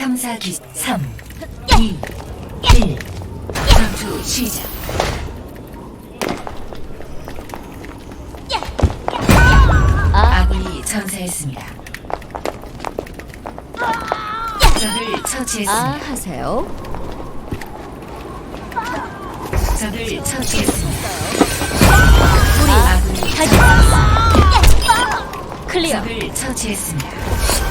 탐사 기 3, 2, 1. 전투 시작. 아, 아군이 전사했습니다. 적을 아 처치했습니다. 하세요. 적을 처치했습니다. 우리 아군이 하지 클리어. 적을 처치했습니다.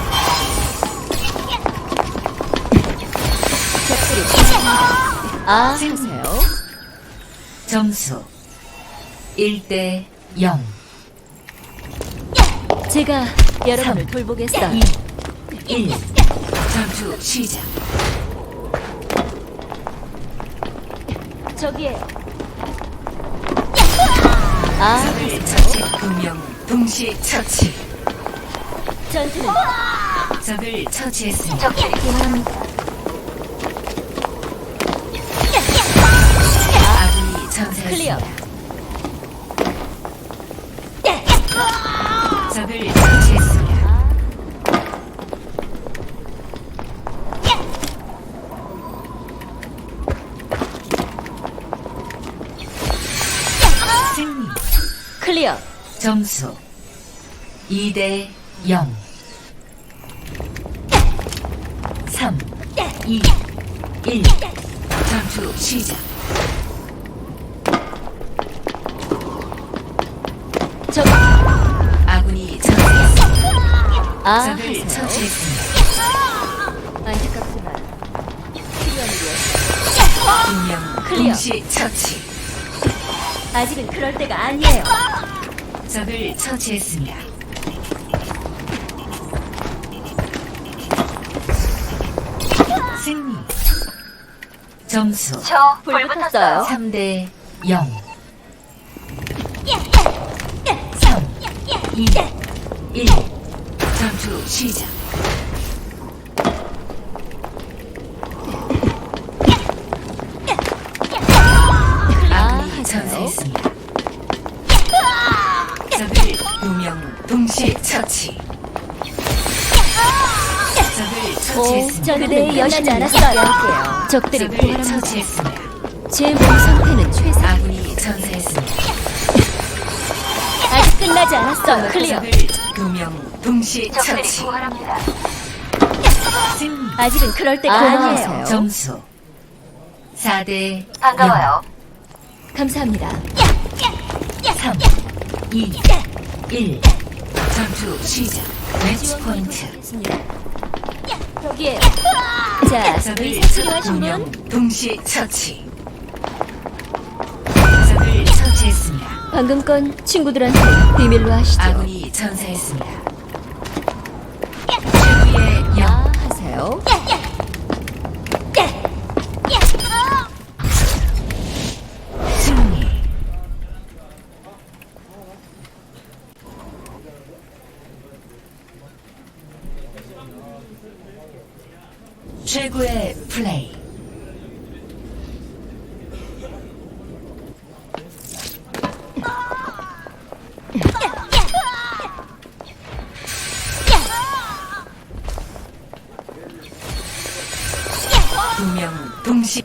아 하세요. 점수 1대 0. 제가 여러분을 돌보겠어. 2, 1. 전투 시작. 저기에요. 아 적을 처치. 두명 동시 처치. 전투는 적을 처치했습니다. 원합니다. 전사했습니다. 적을 처치했습니다. 승리. 클리어. 점수 2대 0. 3, 2, 1. 전투 시작. 아 필요한 일이요. 두명 클리어. 동시 처치. 아직은 그럴 때가 아니에요. 적을 처치했습니다. 승리. 점수 불 붙었어요. 3대 0. 3, 2, 1. 전투 시작. 아. 전사했습니다. 적을 두명 동시 처치. 적을 오, 처치했습니다. 저 그대의 연하지 않았어요. 적들이 적을 부활합니다. 처치했습니다. 제 몸 상태는 최상. 아군이 전사했습니다. 끝나지 않았어요. 클리어. 두명 동시 처치. 아직은 그럴 때가 아, 아니에요. 점수 4대 반가워요. 감사합니다. 3, 2, 1. 전투 시작. 매치 포인트. 여기에 자, 적을 치료하신 두명 분 동시 처치. 방금 건 친구들한테 비밀로 하시죠. 아군이 전사했습니다. 최후의 영. 아, 하세요. 최고의 플레이. 두명 동시